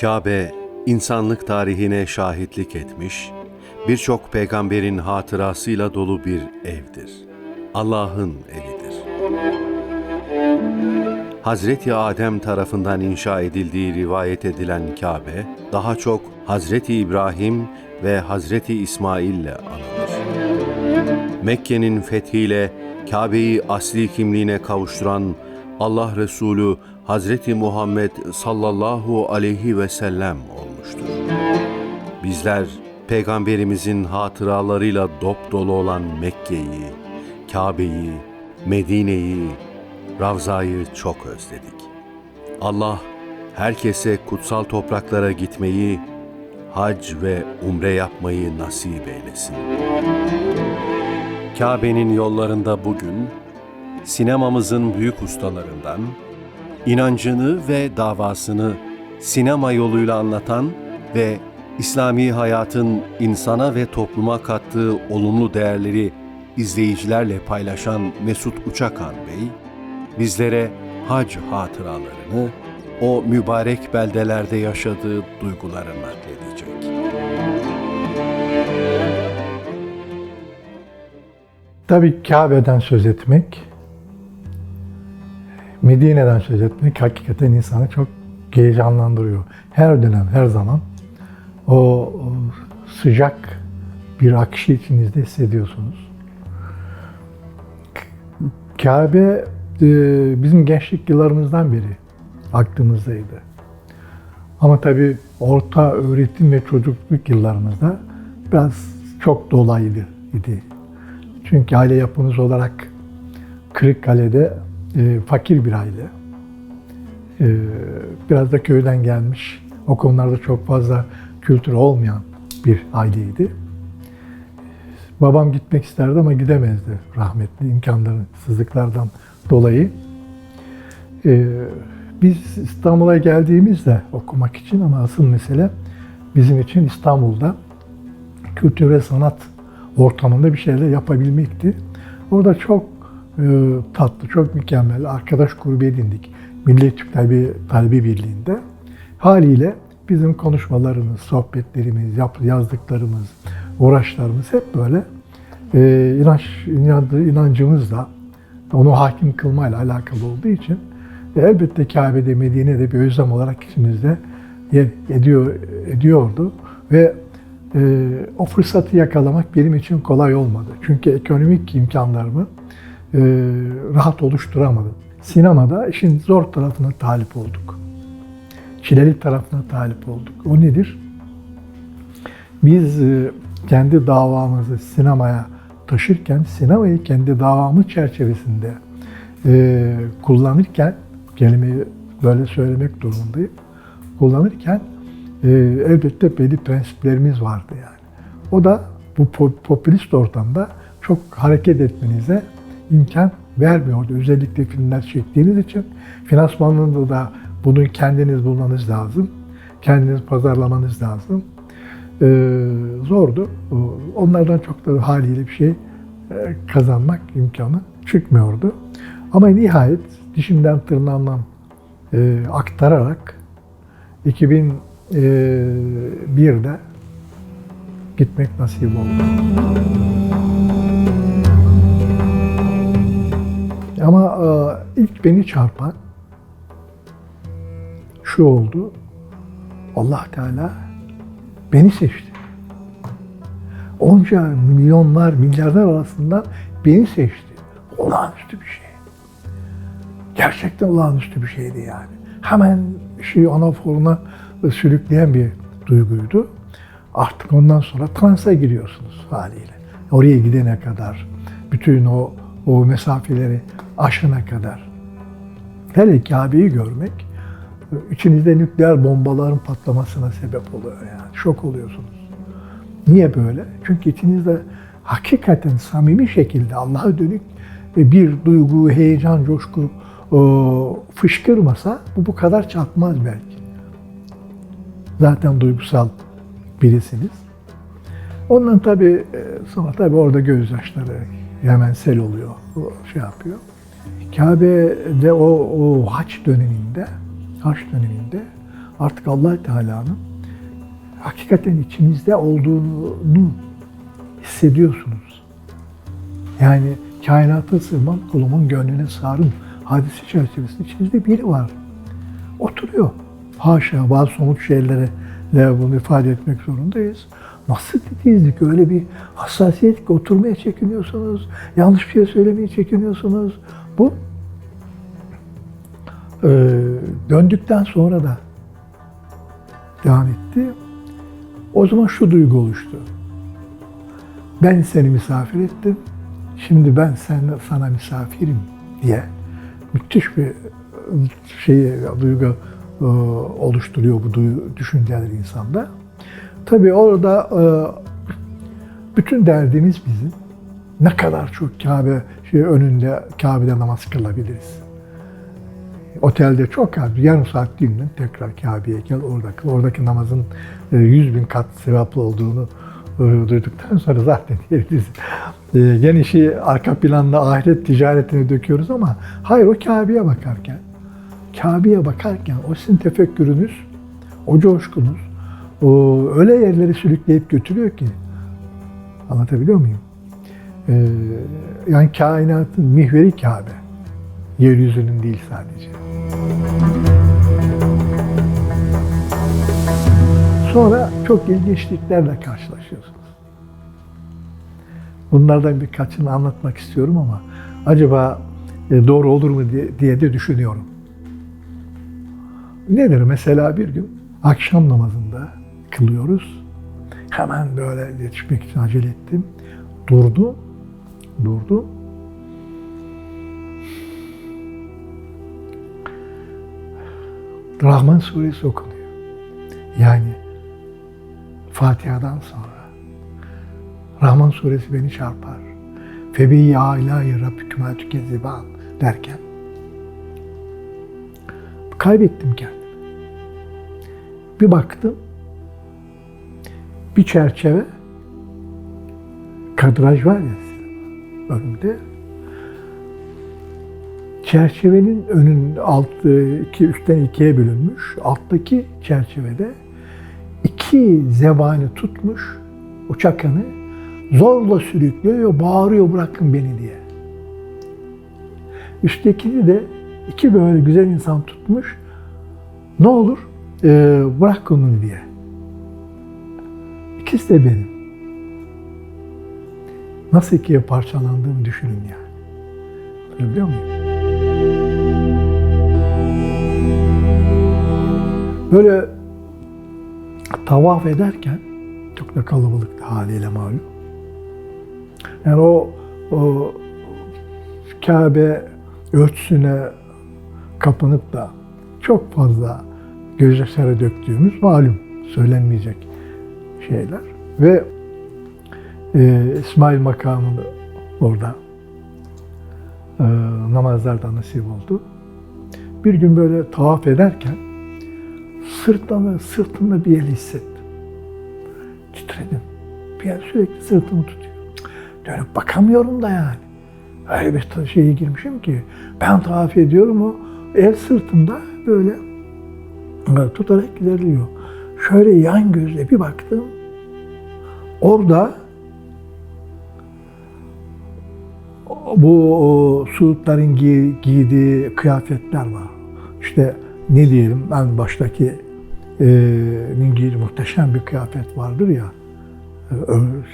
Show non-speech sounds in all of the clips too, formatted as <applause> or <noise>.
Kabe, insanlık tarihine şahitlik etmiş, birçok peygamberin hatırasıyla dolu bir evdir. Allah'ın evidir. Hazreti Adem tarafından inşa edildiği rivayet edilen Kabe, daha çok Hazreti İbrahim ve Hazreti İsmail ile anılır. Mekke'nin fethiyle Kabe'yi asli kimliğine kavuşturan Allah Resulü Hazreti Muhammed sallallahu aleyhi ve sellem olmuştur. Bizler peygamberimizin hatıralarıyla dop dolu olan Mekke'yi, Kabe'yi, Medine'yi, Ravza'yı çok özledik. Allah herkese kutsal topraklara gitmeyi, hac ve umre yapmayı nasip eylesin. Kabe'nin yollarında bugün sinemamızın büyük ustalarından inancını ve davasını sinema yoluyla anlatan ve İslami hayatın insana ve topluma kattığı olumlu değerleri izleyicilerle paylaşan Mesut Uçakan Bey, bizlere hac hatıralarını, o mübarek beldelerde yaşadığı duyguları nakledecek. Tabii Kabe'den söz etmek, Medine'den söz etmek hakikaten insanı çok heyecanlandırıyor. Her dönem, her zaman o, sıcak bir akışı içinizde hissediyorsunuz. Kabe e, bizim gençlik yıllarımızdan beri aklımızdaydı. Ama tabii orta öğretim ve çocukluk yıllarımızda biraz çok dolaylı idi. Çünkü aile yapımız olarak Kırıkkale'de e, fakir bir aile. E, biraz da köyden gelmiş, o konularda çok fazla kültür olmayan bir aileydi. Babam gitmek isterdi ama gidemezdi rahmetli imkanlarından dolayı. E, biz İstanbul'a geldiğimizde okumak için ama asıl mesele bizim için İstanbul'da kültür ve sanat ortamında bir şeyler yapabilmekti. Orada çok tatlı, çok mükemmel arkadaş grubu edindik. Milli Türk Talebe, Talebe Birliği'nde. Haliyle bizim konuşmalarımız, sohbetlerimiz, yazdıklarımız, uğraşlarımız hep böyle e, inanç, inandığı inancımızla onu hakim kılmayla alakalı olduğu için e, elbette Kabe'de, Medine'de bir özlem olarak içimizde ediyor, ediyordu ve e, o fırsatı yakalamak benim için kolay olmadı. Çünkü ekonomik imkanlarımı rahat oluşturamadım. Sinemada işin zor tarafına talip olduk. Çileli tarafına talip olduk. O nedir? Biz e, kendi davamızı sinemaya taşırken, sinemayı kendi davamız çerçevesinde e, kullanırken, kelimeyi böyle söylemek durumundayım, kullanırken e, elbette belli prensiplerimiz vardı yani. O da bu po- popülist ortamda çok hareket etmenize imkan vermiyordu. Özellikle filmler çektiğiniz için finansmanında da bunu kendiniz bulmanız lazım. Kendiniz pazarlamanız lazım. Ee, zordu. Onlardan çok da haliyle bir şey e, kazanmak imkanı çıkmıyordu. Ama nihayet dişimden tırnağımdan e, aktararak 2001'de gitmek nasip oldu. Ama e, ilk beni çarpan şu oldu. Allah Teala beni seçti. Onca milyonlar, milyarlar arasından beni seçti. Olağanüstü bir şey. Gerçekten olağanüstü bir şeydi yani. Hemen şeyi anaforuna sürükleyen bir duyguydu. Artık ondan sonra transa giriyorsunuz haliyle. Oraya gidene kadar, bütün o o mesafeleri aşana kadar. Hele Kabe'yi görmek, içinizde nükleer bombaların patlamasına sebep oluyor yani. Şok oluyorsunuz. Niye böyle? Çünkü içinizde hakikaten samimi şekilde Allah'a dönük bir duygu, heyecan, coşku fışkırmasa bu bu kadar çarpmaz belki. Zaten duygusal birisiniz. Ondan tabii sonra tabii orada gözyaşları hemen sel oluyor, şey yapıyor. Kabe'de o, o haç döneminde, haç döneminde artık allah Teala'nın hakikaten içinizde olduğunu hissediyorsunuz. Yani kainata sığmam, kulumun gönlüne sarım hadisi çerçevesinde içinizde biri var. Oturuyor. Haşa bazı somut şeylere de bunu ifade etmek zorundayız. Nasıl titizlik, öyle bir hassasiyet ki oturmaya çekiniyorsunuz, yanlış bir şey söylemeye çekiniyorsunuz. Bu e, döndükten sonra da devam etti. O zaman şu duygu oluştu. Ben seni misafir ettim, şimdi ben sen, sana misafirim diye müthiş bir şeyi, duygu e, oluşturuyor bu duyu, düşünceler insanda. Tabii orada e, bütün derdimiz bizim ne kadar çok Kabe şey önünde Kabe'de namaz kılabiliriz. Otelde çok az, yarım saat dinlen, tekrar Kabe'ye gel, orada kıl. Oradaki namazın e, 100 bin kat sevaplı olduğunu e, duyduktan sonra zaten <laughs> yeriz. E, gene işi arka planda ahiret ticaretine döküyoruz ama hayır o Kabe'ye bakarken, Kabe'ye bakarken o sizin tefekkürünüz, o coşkunuz, o öyle yerleri sürükleyip götürüyor ki, anlatabiliyor muyum? E, yani kainatın mihveri Kabe. Yeryüzünün değil sadece. Sonra çok ilginçliklerle karşılaşıyorsunuz. Bunlardan birkaçını anlatmak istiyorum ama acaba e, doğru olur mu diye de düşünüyorum. Nedir? Mesela bir gün akşam namazında kılıyoruz. Hemen böyle yetişmek için acele ettim. Durdu. Durdu. Rahman suresi okunuyor. Yani Fatiha'dan sonra Rahman suresi beni çarpar. Febi alayi rabbikuma tükezziban derken kaybettim kendimi. Bir baktım bir çerçeve kadraj var ya önümde çerçevenin önün altı iki üstten ikiye bölünmüş. Alttaki çerçevede iki zebani tutmuş o çakanı zorla sürüklüyor bağırıyor bırakın beni diye. Üsttekini de iki böyle güzel insan tutmuş. Ne olur ee, bırak onu diye. İkisi de benim. Nasıl ikiye parçalandığımı düşünün yani. Biliyor muyum? Böyle tavaf ederken çok da kalabalıktı haliyle malum. Yani o, o Kabe örtüsüne kapanıp da çok fazla gözyaşları döktüğümüz malum söylenmeyecek şeyler. Ve e, İsmail makamını orada e, namazlarda nasip oldu. Bir gün böyle tavaf ederken sırtımda, sırtımda bir el hissettim. Titredim. Bir el sürekli sırtımı tutuyor. Dönüp bakamıyorum da yani. Öyle bir şeye girmişim ki ben tavaf ediyorum o el sırtımda böyle tutarak ilerliyor. Şöyle yan gözle bir baktım. Orada bu Suudların giy, giydiği kıyafetler var. İşte ne diyelim en baştaki e, giydiği muhteşem bir kıyafet vardır ya. E,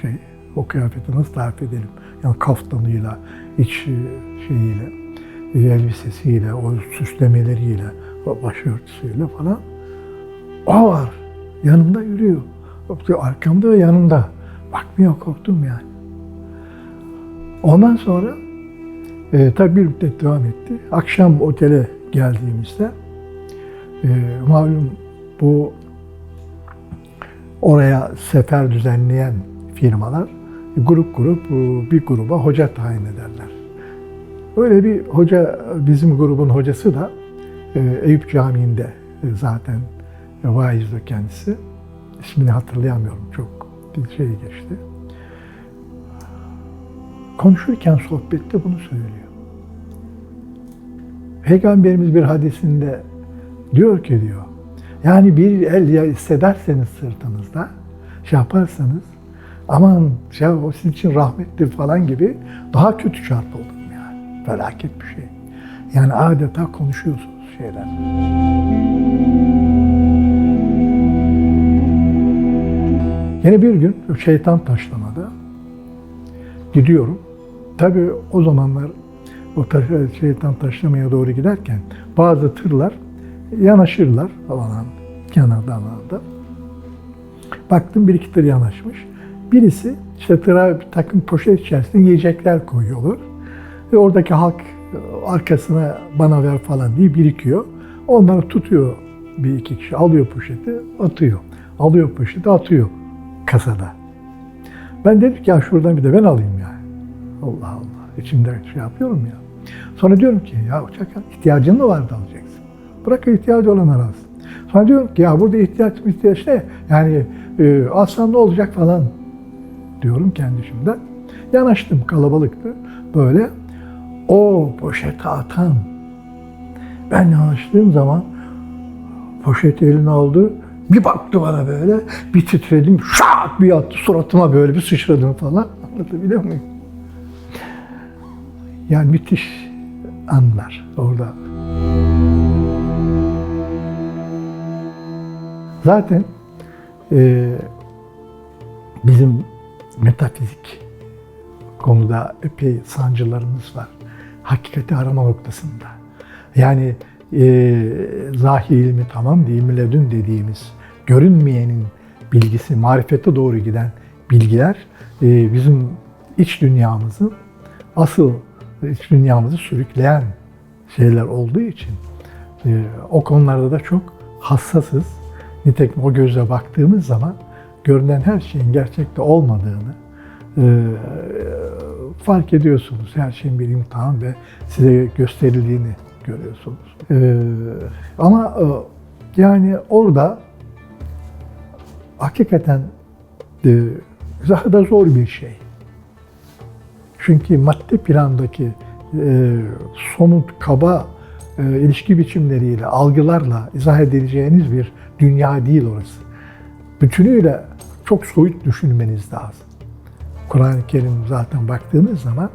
şey, o kıyafeti nasıl tarif edelim? Yani kaftanıyla, iç şeyiyle, e, elbisesiyle, o süslemeleriyle, o başörtüsüyle falan. O var. Yanımda yürüyor. Arkamda ve yanımda. Bakmıyor korktum yani. Ondan sonra e, tabii bir müddet devam etti. Akşam otele geldiğimizde e, malum bu oraya sefer düzenleyen firmalar grup grup bir gruba hoca tayin ederler. Öyle bir hoca, bizim grubun hocası da e, Eyüp Camii'nde e, zaten vaizdi kendisi. İsmini hatırlayamıyorum çok bir şey geçti. Konuşurken sohbette bunu söylüyor. Peygamberimiz bir hadisinde diyor ki diyor, Yani bir el ya hissederseniz sırtınızda, şey yaparsanız aman şey o sizin için rahmettir falan gibi daha kötü çarpıldım yani. Felaket bir şey. Yani adeta konuşuyorsunuz şeyler. Yine bir gün şeytan taşlamada gidiyorum. Tabii o zamanlar o taş, şeytan taşlamaya doğru giderken bazı tırlar yanaşırlar falan kenardan da. Baktım bir iki tır yanaşmış. Birisi işte tıra bir takım poşet içerisinde yiyecekler koyuyorlar. Ve oradaki halk arkasına bana ver falan diye birikiyor. Onları tutuyor bir iki kişi. Alıyor poşeti, atıyor. Alıyor poşeti, atıyor kasada. Ben dedim ki ya şuradan bir de ben alayım yani. Allah Allah. İçimde şey yapıyorum ya. Sonra diyorum ki ya Çakal ihtiyacın mı vardı alacaksın. Bırak ihtiyacı olan alsın. Sonra diyorum ki ya burada ihtiyaç ihtiyaç ne? Yani e, alsan ne olacak falan diyorum kendi içimden. Yanaştım kalabalıktı böyle. O poşeti atan. Ben yanaştığım zaman poşeti eline aldı. Bir baktı bana böyle. Bir titredim. Şak bir attı suratıma böyle bir sıçradım falan. <laughs> Anlatabiliyor muyum? Yani müthiş anlar orada. Zaten e, bizim metafizik konuda epey sancılarımız var. Hakikati arama noktasında. Yani e, zahir ilmi tamam değil mi ledün dediğimiz görünmeyenin bilgisi, marifete doğru giden bilgiler e, bizim iç dünyamızın asıl iç dünyamızı sürükleyen şeyler olduğu için e, o konularda da çok hassasız. Nitekim o gözle baktığımız zaman görünen her şeyin gerçekte olmadığını e, fark ediyorsunuz. Her şeyin bir imtihan ve size gösterildiğini görüyorsunuz. E, ama yani orada hakikaten daha da zor bir şey. Çünkü madde plandaki e, somut, kaba e, ilişki biçimleriyle, algılarla izah edileceğiniz bir dünya değil orası. Bütünüyle çok soyut düşünmeniz lazım. Kur'an-ı Kerim zaten baktığınız zaman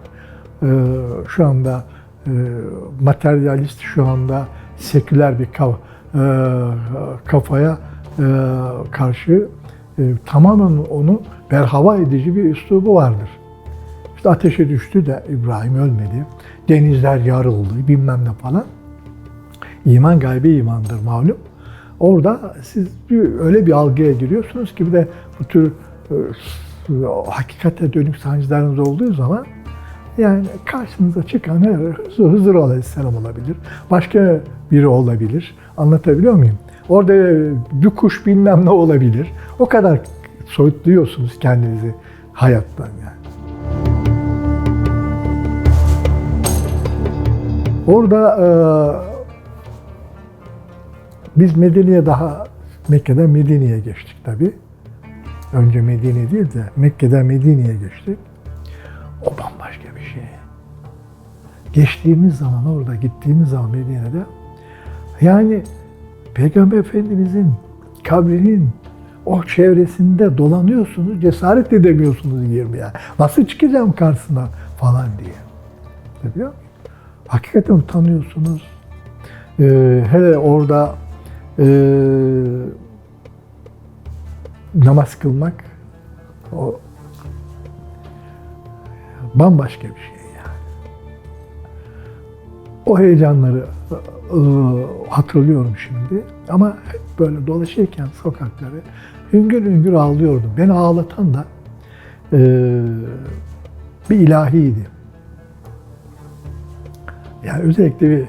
e, şu anda e, materyalist, şu anda seküler bir kav, e, kafaya e, karşı e, tamamen onu berhava edici bir üslubu vardır. İşte ateşe düştü de İbrahim ölmedi. Denizler yarıldı bilmem ne falan. İman gaybi imandır malum. Orada siz bir, öyle bir algıya giriyorsunuz ki bir de bu tür e, hakikate dönük sancılarınız olduğu zaman yani karşınıza çıkan her Hızır, Aleyhisselam olabilir. Başka biri olabilir. Anlatabiliyor muyum? Orada bir kuş bilmem ne olabilir. O kadar soyutluyorsunuz kendinizi hayattan yani. Orada e, biz Medine'ye daha Mekke'den Medine'ye geçtik tabii. Önce Medine değil de Mekke'den Medine'ye geçtik. O bambaşka bir şey. Geçtiğimiz zaman orada gittiğimiz zaman Medine'de yani Peygamber Efendimizin kabrinin o çevresinde dolanıyorsunuz, cesaret edemiyorsunuz girmeye. Nasıl çıkacağım karşısına falan diye. Biliyor musun? Hakikaten utanıyorsunuz. Ee, hele orada e, namaz kılmak o bambaşka bir şey yani. O heyecanları e, hatırlıyorum şimdi. Ama hep böyle dolaşırken sokakları hüngür hüngür ağlıyordum. Beni ağlatan da e, bir ilahiydi. Yani özellikle bir,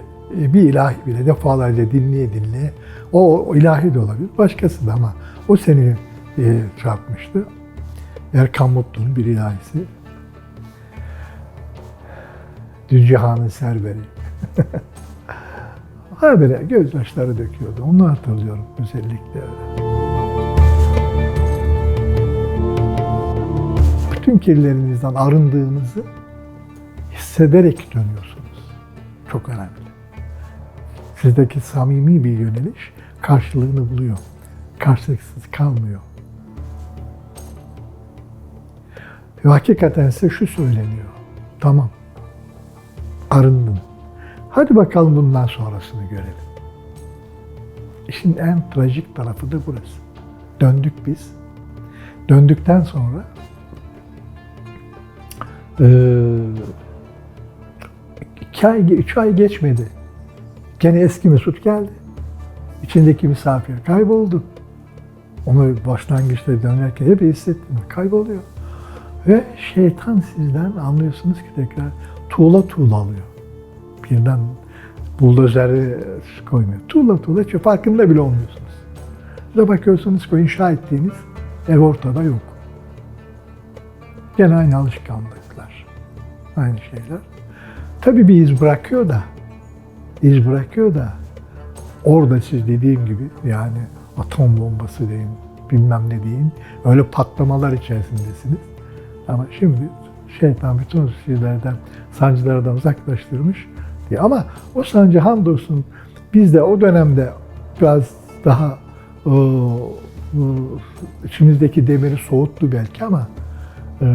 bir ilahi bile defalarca dinleye dinleye o, o ilahi de olabilir. Başkası da ama o seni e, çarpmıştı. Erkan Mutlu'nun bir ilahisi. Düncihan'ın serveri. Ha <laughs> böyle gözyaşları döküyordu. Onu hatırlıyorum özellikle. Bütün kirlerinizden arındığınızı hissederek dönüyorsunuz. Çok önemli. Sizdeki samimi bir yöneliş karşılığını buluyor. Karşılıksız kalmıyor. Ve hakikaten size şu söyleniyor. Tamam. Arındın. Hadi bakalım bundan sonrasını görelim. İşin en trajik tarafı da burası. Döndük biz. Döndükten sonra eee iki ay, üç ay geçmedi. Gene eski Mesut geldi. İçindeki misafir kayboldu. Onu başlangıçta dönerken hep hissettim. Kayboluyor. Ve şeytan sizden anlıyorsunuz ki tekrar tuğla tuğla alıyor. Birden buldozeri koymuyor. Tuğla tuğla çünkü farkında bile olmuyorsunuz. De bakıyorsunuz ki inşa ettiğiniz ev ortada yok. Gene aynı alışkanlıklar. Aynı şeyler. Tabii bir iz bırakıyor da, iz bırakıyor da orada siz dediğim gibi yani atom bombası deyin, bilmem ne deyin, öyle patlamalar içerisindesiniz. Ama şimdi şeytan bütün şeylerden, sancılardan uzaklaştırmış diye. Ama o sancı hamdolsun biz de o dönemde biraz daha o, o, içimizdeki demiri soğuttu belki ama e,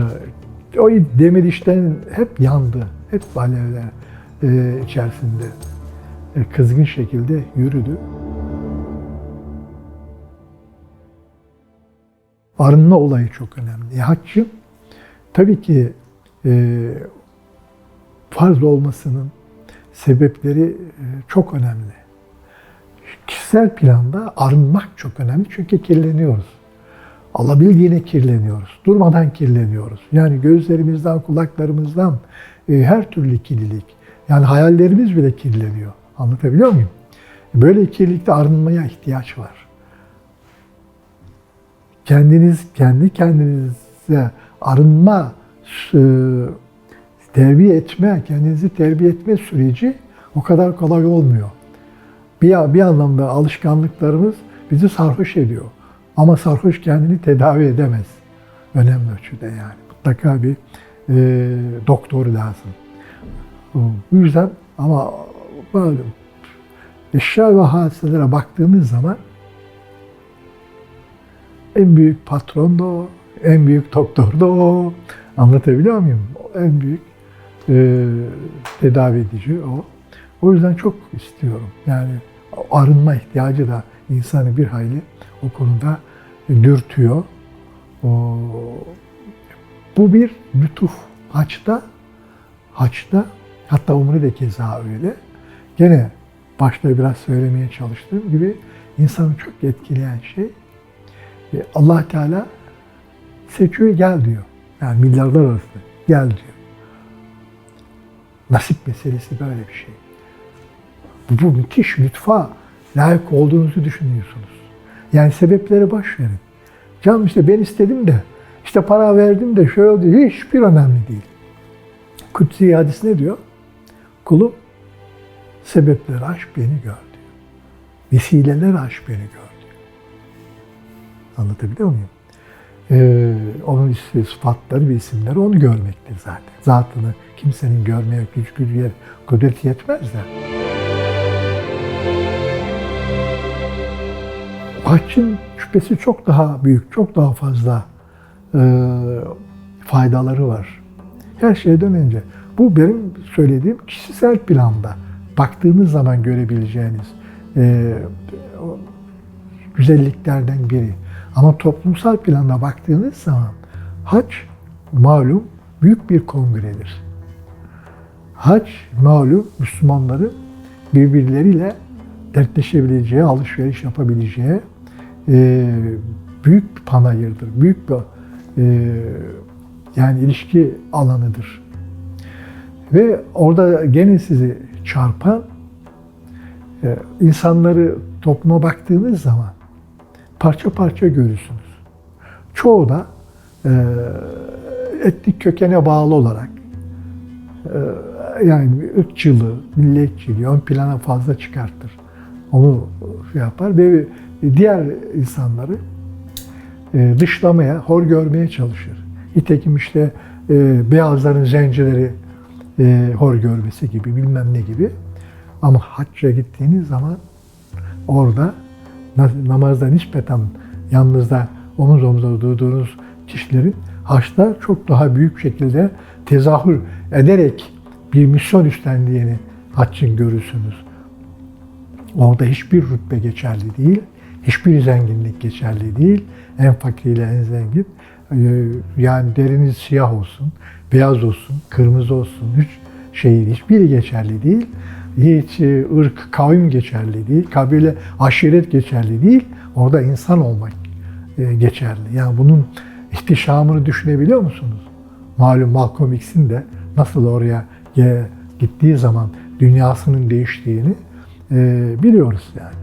o demir işten hep yandı. Hep alevler e, içerisinde e, kızgın şekilde yürüdü. Arınma olayı çok önemli. Haccın tabii ki e, farz olmasının sebepleri e, çok önemli. Kişisel planda arınmak çok önemli çünkü kirleniyoruz. Alabildiğine kirleniyoruz. Durmadan kirleniyoruz. Yani gözlerimizden, kulaklarımızdan e, her türlü kirlilik. Yani hayallerimiz bile kirleniyor. Anlatabiliyor muyum? Böyle kirlilikte arınmaya ihtiyaç var. Kendiniz, kendi kendinize arınma, e, terbiye etme, kendinizi terbiye etme süreci o kadar kolay olmuyor. Bir, bir anlamda alışkanlıklarımız bizi sarhoş ediyor. Ama sarhoş kendini tedavi edemez. Önemli ölçüde yani. Mutlaka bir e, doktor lazım. Bu yüzden ama böyle eşya ve hadiselere baktığımız zaman en büyük patron da o, en büyük doktor da o. Anlatabiliyor muyum? En büyük e, tedavi edici o. O yüzden çok istiyorum. Yani arınma ihtiyacı da insanı bir hayli o konuda dürtüyor. Bu bir lütuf. Haçta, haçta hatta umre de keza öyle. Gene başta biraz söylemeye çalıştığım gibi insanı çok etkileyen şey allah Teala seçiyor gel diyor. Yani milyarlar arasında gel diyor. Nasip meselesi böyle bir şey. Bu, bu müthiş lütfa layık olduğunuzu düşünüyorsunuz. Yani sebepleri boş verin. Canım işte ben istedim de, işte para verdim de şöyle oldu. Hiçbir önemli değil. Kutsi hadis ne diyor? Kulum sebepleri aş beni gör diyor. Vesileler aş beni gör diyor. Anlatabiliyor muyum? Ee, onun sıfatları ve isimleri onu görmektir zaten. Zatını kimsenin görmeye güç gücü kudret yetmez de. Haccın şüphesi çok daha büyük, çok daha fazla e, faydaları var. Her şeyden önce. Bu benim söylediğim kişisel planda baktığınız zaman görebileceğiniz e, güzelliklerden biri. Ama toplumsal planda baktığınız zaman hac malum büyük bir kongredir. Hac malum Müslümanların birbirleriyle dertleşebileceği, alışveriş yapabileceği e, büyük bir panayırdır. Büyük bir e, yani ilişki alanıdır. Ve orada gene sizi çarpan e, insanları topluma baktığınız zaman parça parça görürsünüz. Çoğu da e, etnik kökene bağlı olarak e, yani ırkçılığı, milliyetçiliği ön plana fazla çıkartır. Onu şey yapar ve diğer insanları e, dışlamaya, hor görmeye çalışır. Nitekim işte e, beyazların zencileri e, hor görmesi gibi bilmem ne gibi. Ama hacca gittiğiniz zaman orada na- namazda nispeten yanınızda omuz omuza durduğunuz kişilerin haçta çok daha büyük şekilde tezahür ederek bir misyon üstlendiğini haccın görürsünüz. Orada hiçbir rütbe geçerli değil, hiçbir zenginlik geçerli değil. En fakiriyle en zengin. Ee, Yani deriniz siyah olsun, beyaz olsun, kırmızı olsun, hiç şeyin hiçbiri geçerli değil. Hiç e, ırk, kavim geçerli değil, kabile, aşiret geçerli değil. Orada insan olmak e, geçerli. Yani bunun ihtişamını düşünebiliyor musunuz? Malum Malcolm X'in de nasıl oraya gittiği zaman dünyasının değiştiğini e, biliyoruz yani.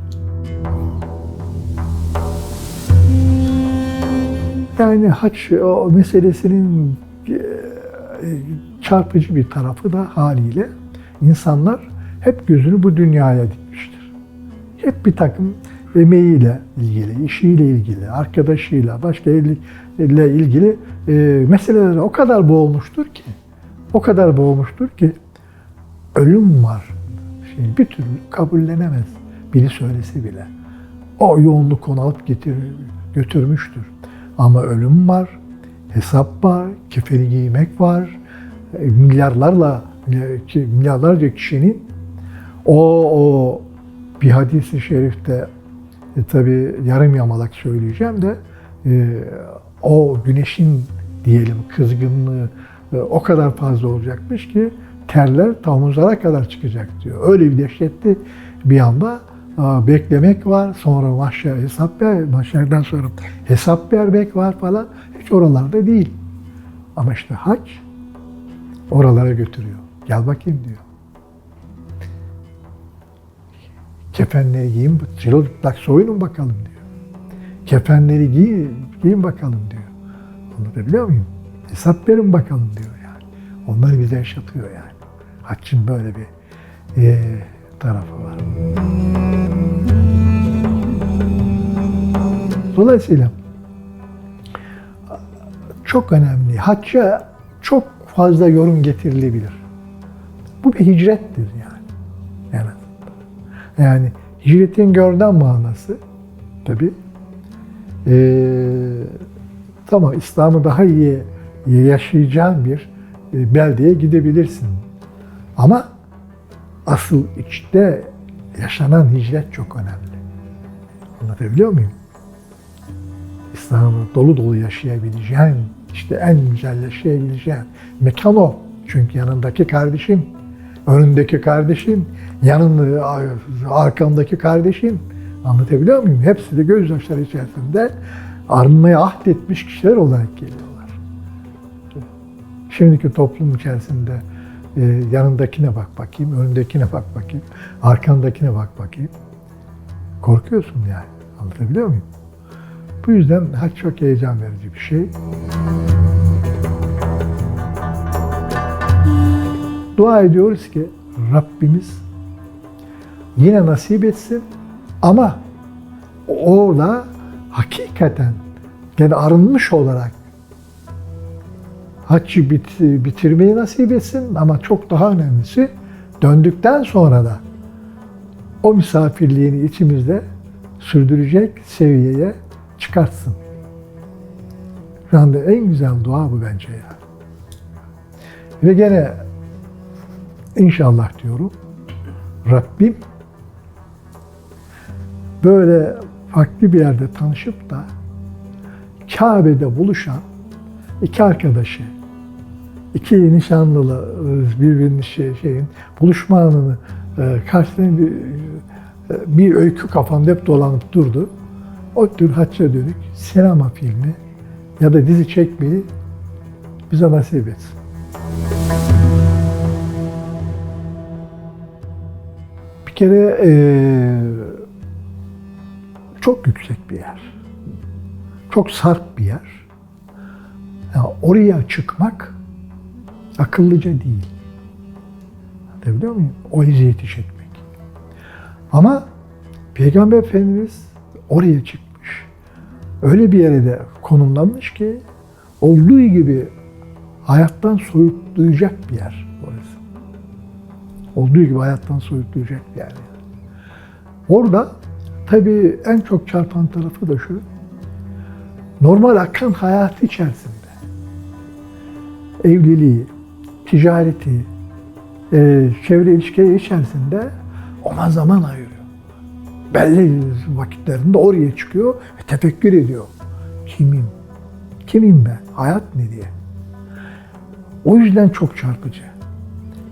Yani haç o meselesinin e, çarpıcı bir tarafı da haliyle insanlar hep gözünü bu dünyaya dikmiştir. Hep bir takım emeğiyle ilgili, işiyle ilgili, arkadaşıyla, başka ile ilgili e, meselelere o kadar boğulmuştur ki, o kadar boğulmuştur ki ölüm var. Şey, bir türlü kabullenemez biri söylese bile. O yoğunluk onu alıp getir, götürmüştür. Ama ölüm var, hesap var, kefeni giymek var. E, Milyarlarla, e, milyarlarca kişinin o, o bir hadisi şerifte e, tabi yarım yamalak söyleyeceğim de e, o güneşin diyelim kızgınlığı e, o kadar fazla olacakmış ki terler ta omuzlara kadar çıkacak diyor. Öyle bir dehşetli bir anda beklemek var. Sonra mahşer hesap ver, mahşerden sonra hesap vermek var falan. Hiç oralarda değil. Ama işte hac oralara götürüyor. Gel bakayım diyor. Kefenleri giyin, çırılçıplak soyunun bakalım diyor. Kefenleri giyin, giyin bakalım diyor. Anlatabiliyor muyum? Hesap verin bakalım diyor yani. Onları bize yaşatıyor yani. Haccın böyle bir eee, tarafı var. Dolayısıyla çok önemli. Hacca çok fazla yorum getirilebilir. Bu bir hicrettir yani. Yani, yani hicretin görünen manası tabi tamam İslam'ı daha iyi yaşayacağın bir e, beldeye gidebilirsin. Ama asıl içte yaşanan hicret çok önemli. Anlatabiliyor muyum? İslam'ı dolu dolu yaşayabileceğin, işte en güzel yaşayabileceğin mekan o. Çünkü yanındaki kardeşin, önündeki kardeşin, yanında arkandaki kardeşin. Anlatabiliyor muyum? Hepsi de gözyaşları içerisinde arınmaya ahdetmiş kişiler olarak geliyorlar. Şimdiki toplum içerisinde e, yanındakine bak bakayım, önündekine bak bakayım, arkandakine bak bakayım. Korkuyorsun yani. Anlatabiliyor muyum? Bu yüzden hac çok heyecan verici bir şey. Dua ediyoruz ki Rabbimiz yine nasip etsin ama orada hakikaten yani arınmış olarak haccı bit- bitirmeyi nasip etsin ama çok daha önemlisi döndükten sonra da o misafirliğini içimizde sürdürecek seviyeye çıkartsın. Şu anda en güzel dua bu bence ya. Ve gene inşallah diyorum Rabbim böyle farklı bir yerde tanışıp da Kabe'de buluşan iki arkadaşı, iki nişanlılı birbirinin şey, şeyin buluşma anını e, karşılayan bir, e, bir öykü kafamda hep dolanıp durdu. O tür hacca dönük sinema filmi ya da dizi çekmeyi bize nasip etsin. Bir kere eee, çok yüksek bir yer. Çok sarp bir yer. Ya oraya çıkmak akıllıca değil. Anlatabiliyor muyum? O eziyeti çekmek. Ama Peygamber Efendimiz oraya çıkmış. Öyle bir yere de konumlanmış ki olduğu gibi hayattan soyutlayacak bir yer orası. Olduğu gibi hayattan soyutlayacak bir yer. Orada Tabii en çok çarpan tarafı da şu. Normal akan hayatı içerisinde evliliği, ticareti, e, çevre ilişkileri içerisinde ona zaman ayırıyor. Belli vakitlerinde oraya çıkıyor ve tefekkür ediyor. Kimim? Kimim ben? Hayat ne diye. O yüzden çok çarpıcı.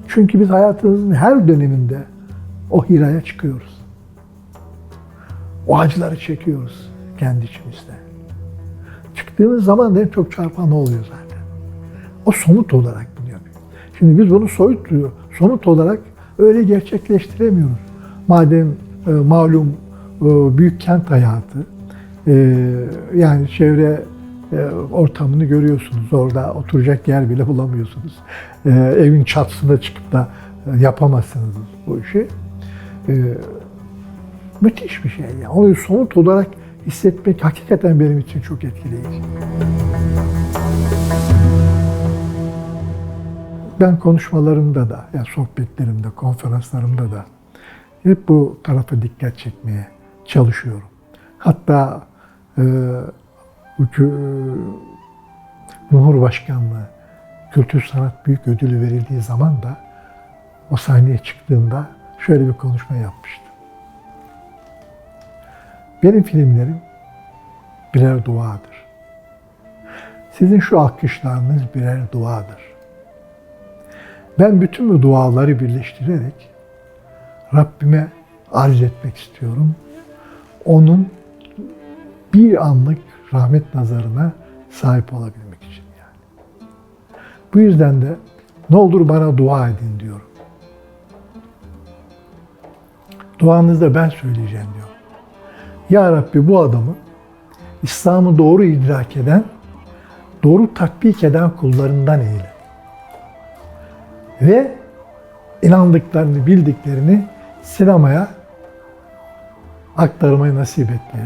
Çünkü biz hayatımızın her döneminde o hiraya çıkıyoruz. O acıları çekiyoruz kendi içimizde. Çıktığımız zaman en çok çarpan oluyor zaten. O somut olarak yapıyor. Şimdi biz bunu soyut, somut olarak öyle gerçekleştiremiyoruz. Madem e, malum e, büyük kent hayatı, e, yani çevre ortamını görüyorsunuz. Orada oturacak yer bile bulamıyorsunuz. Evin çatısına çıkıp da yapamazsınız bu işi. Müthiş bir şey. Yani. Onu somut olarak hissetmek hakikaten benim için çok etkileyici. Ben konuşmalarımda da, ya sohbetlerimde, konferanslarımda da hep bu tarafa dikkat çekmeye çalışıyorum. Hatta e, hükü- Cumhurbaşkanlığı Kültür Sanat Büyük Ödülü verildiği zaman da o sahneye çıktığımda şöyle bir konuşma yapmıştım. Benim filmlerim birer duadır. Sizin şu alkışlarınız birer duadır. Ben bütün bu duaları birleştirerek Rabbime arz etmek istiyorum. Onun bir anlık rahmet nazarına sahip olabilmek için yani. Bu yüzden de ne olur bana dua edin diyorum. Duanızda ben söyleyeceğim diyor. Ya Rabbi bu adamı İslam'ı doğru idrak eden, doğru tatbik eden kullarından eyle. Ve inandıklarını, bildiklerini sinemaya aktarmayı nasip et diye.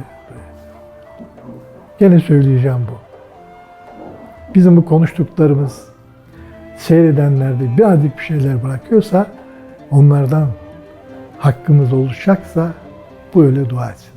Gene söyleyeceğim bu. Bizim bu konuştuklarımız seyredenlerde birazcık bir şeyler bırakıyorsa onlardan hakkımız olacaksa böyle dua etsin.